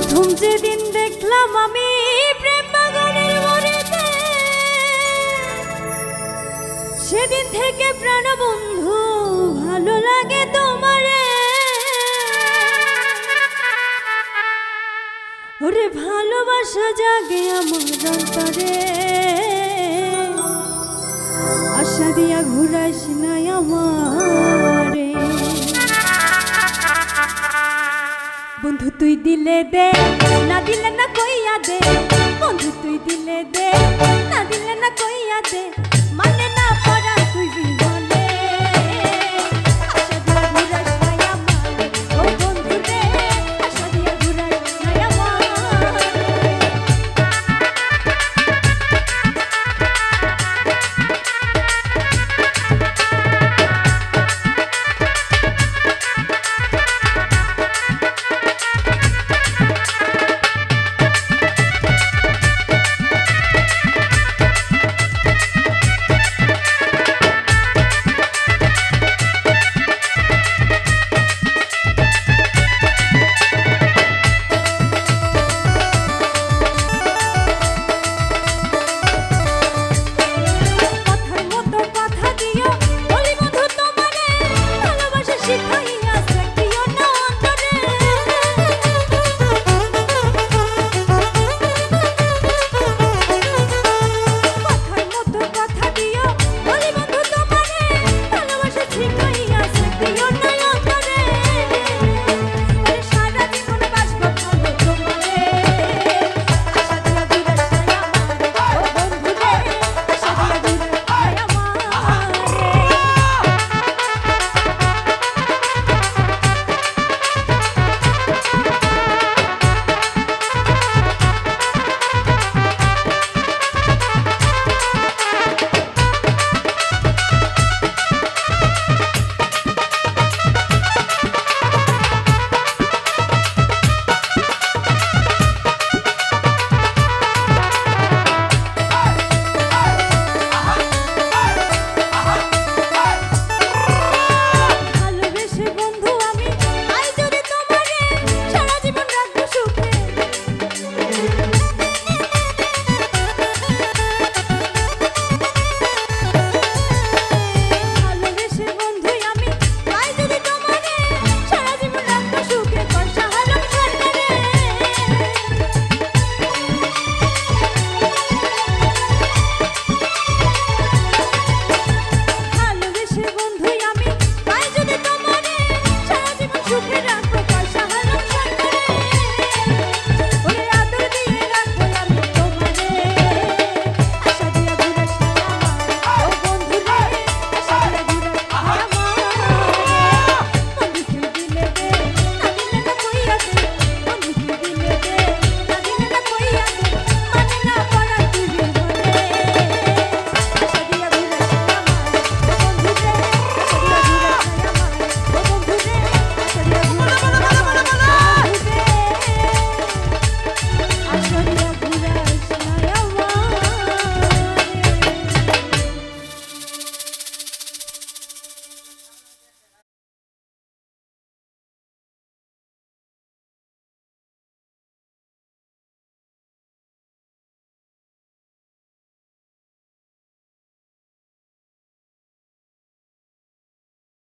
প্রথম যেদিন দেখলাম আমি প্রেম বাগানের মোড়েতে সেদিন থেকে প্রাণ বন্ধু ভালো লাগে তোমারে। ওরে ভালোবাসা জাগে আমার অন্তরে আশা দিয়া ঘুরাইস নাই আমারে বন্ধু তুই দিলে দে, না দিলে না কইয়া দে। বন্ধু তুই দিলে দে, না দিলে না কইয়া দে।